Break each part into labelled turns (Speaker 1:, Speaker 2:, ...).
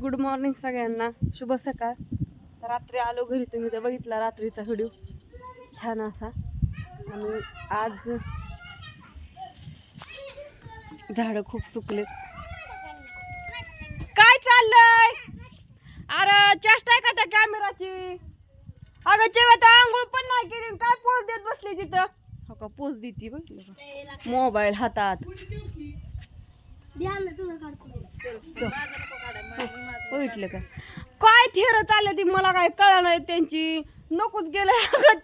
Speaker 1: Good morning सगळ्यांना. शुभ सकाळ. रात्री आलो घरी तुम्ही तर बघितला रात्रीचा व्हिडिओ. छान असा. आणि आज झाडं खूप सुकलेत. काय चाललंय? अरे चेष्टा आहे का त्या कॅमेराची अगं जेव्हा आंघोळ पण नाही केली काय पोच देत बसली तिथं? हो का पोच देती का मोबाईल हातात. बघितलं का? काय थेर चालले ती? मला काय कळलं नाही त्यांची. नकोच गेलं.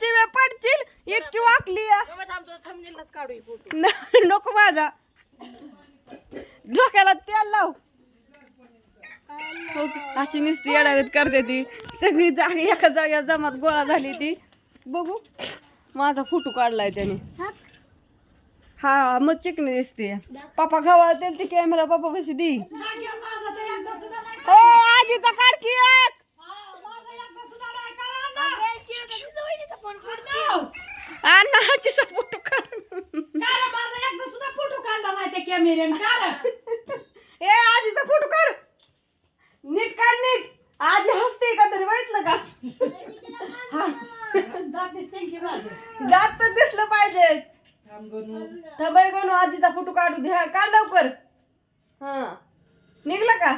Speaker 1: चिव्या पडतील. इतकी वाकली. नको माझा. डोक्याला तेल लाव. अशी नुसती येडावीत करते ती. सगळी जागी एका जाग्यात जमात गोळा झाली ती. बघू. माझा फोटो काढलाय त्याने. हा मग चिकनी दिसते पापा खावा तेल ती कॅमेरा पापा कशी दी? हो आजीचा काढ की एक. अण्णा फोटो काढ
Speaker 2: फोटो काढला नाही त्या कॅमेऱ्याने
Speaker 1: ए आजीचा फोटो काढ. नीट काढ नीट. आजी हसते का तरी बघितलं का? हा.
Speaker 2: दात
Speaker 1: तर दिसलं पाहिजे. थांबाय गणू आजीचा फोटो काढू द्या. काढ लवकर. हा. निघलं का?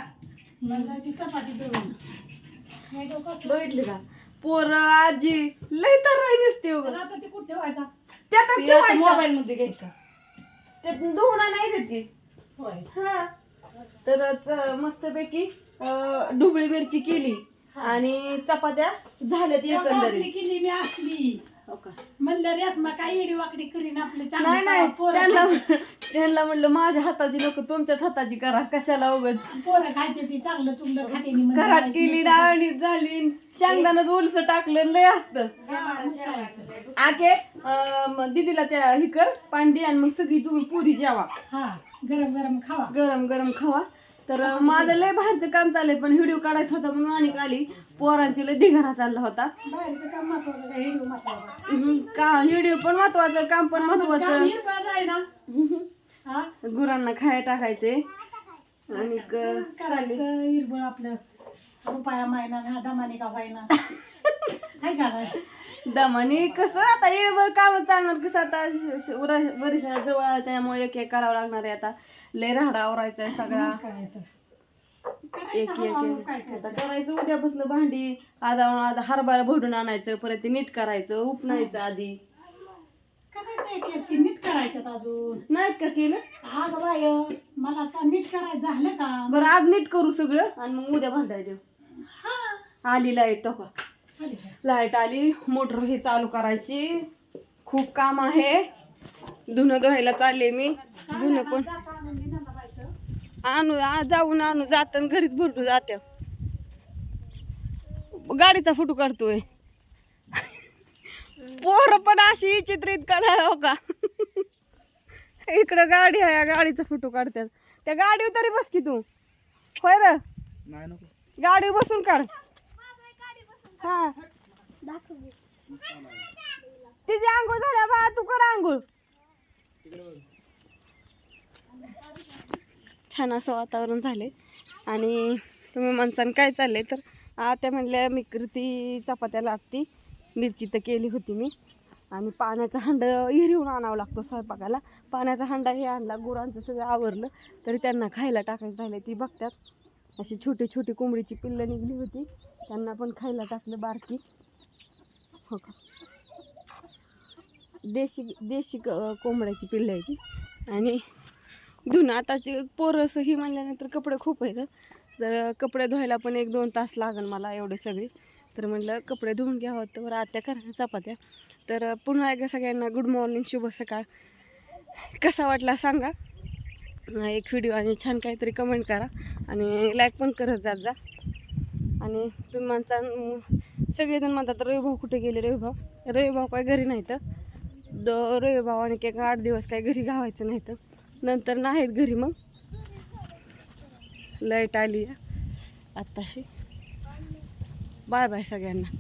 Speaker 1: बघितलं का? पोर आजी लय तर राही नसते
Speaker 2: ते
Speaker 1: त्यात
Speaker 2: मोबाईल मध्ये घ्यायचा.
Speaker 1: ते धुवणा नाही देत हा. तर मस्तपैकी ढोबळी मिरची केली आणि चपात्या झाल्यात
Speaker 2: असली
Speaker 1: एकंदरीत.
Speaker 2: केली मी असली.
Speaker 1: हो का?
Speaker 2: म्हणलं रेसमा काय वाकडी करीन आपले
Speaker 1: नाही नाही. त्यांना त्यांना म्हणलं माझ्या हाताची नको तुमच्याच हाताची करा. कशाला उगत
Speaker 2: पोरं खायचे ती चांगलं चुंगलं खाते नी म्हणजे
Speaker 1: घरात केली डाळणीत झाली. शेंगदाणा उलस टाकलं लय असतं.
Speaker 2: हा
Speaker 1: आके अं, मग दीदीला त्या ही कर पाणी दे आणि मग सगळी तुम्ही पुरी जेवा.
Speaker 2: गरम गरम खावा.
Speaker 1: गरम गरम खावा. तर माझं लय बाहेरचं काम चाललंय पण व्हिडिओ काढायचा होता म्हणून आणि आली पोरांची लय धिगाणा चालला होता.
Speaker 2: बाहेरचं काम महत्वाचं काय हिडू महत्वाचं
Speaker 1: हम्म, का व्हिडिओ पण महत्वाचं काम पण महत्वाचं.
Speaker 2: ना. हा?
Speaker 1: गुरांना खाया टाकायचे. आणि क-
Speaker 2: करायचं हिरबळ आपलं. रुपया मायना ना दमाने का व्हायना
Speaker 1: दमाने कसं? आता येळभर काम चालणार कसं आता श- श- वर- वर्षा जवळ आहे, त्यामुळे एक एक करावं लागणार आहे आता. लय राहडा आवरायचा आहे सगळा
Speaker 2: काय तर.
Speaker 1: एक
Speaker 2: करायचं
Speaker 1: एक. एक आता करायचं उद्यापासून भांडी आधा आधा हरभरा भरून आणायचं परत ते नीट करायचं उपणायचं आधी.
Speaker 2: करायचं एक नीट करायचं अजून?
Speaker 1: नाहीत का केलं?
Speaker 2: अगं बाय मला आता नीट करायचं झालं का?
Speaker 1: बरं आज नीट करू सगळं आणि मग उद्या बांधायचं
Speaker 2: हा.
Speaker 1: आली लाइट तो का? लाइट आली मोटर हे चालू करायची. खूप काम आहे. धुणं धुवायला चालले मी. धुणं पण
Speaker 2: जाता.
Speaker 1: आणू जाऊन आणू जात घरीच भरटू जात्या गाडीचा फोटो काढतोय. पोर पण अशी चित्रित करा हो का? इकडं गाडी आहे या गाडीचा फोटो काढतात. त्या गाडीवर तरी बस की तू. होय र? गाडी बसून काढ हा. तिची आंघोळ झाल्या बा तू कर आंघोळ. छान असं वातावरण झाले आणि तुम्ही माणसानं काय चालले तर आत्या म्हणल्या मी कृती चपात्या लागती मिरची तर केली होती मी. आणि पाण्याचा हंड हिरवून आणावं लागतो स्वयंपाकाला. पाण्याचा हंडा हे आणला गुरांचं सगळं आवरलं तरी त्यांना खायला टाकायचं झालं ती बघतात. अशी छोटी छोटी कोंबडीची पिल्लं निघली होती. त्यांना पण खायला टाकलं बारकी. हो का? देशी देशी क- कोंबड्याची पिल्लं आहे ती आणि धुणं आताची पोरं असं ही म्हणल्यानंतर कपडे खूप आहेत तर कपडे धुवायला पण एक दोन तास लागन मला एवढे सगळे. तर म्हटलं कपडे धुवून घ्यावं तर बरं आत्या करा चपात्या. तर पुन्हा एकदा सगळ्यांना गुड मॉर्निंग शुभ सकाळ. कसा वाटला सांगा. एक व्हिडिओ आणि छान काहीतरी कमेंट करा. आणि लाईक पण करत जात जा. आणि तुम्ही माणसा सगळेजण म्हणतात रविभाऊ कुठे गेले? रविभाऊ रविभाऊ काय घरी नाही तर द रविभाऊ आणि एक आठ दिवस काय घरी गावायचं नाही तर नंतर नाहीत घरी मग. लाइट आली आत्ताशी. बाय बाय सगळ्यांना.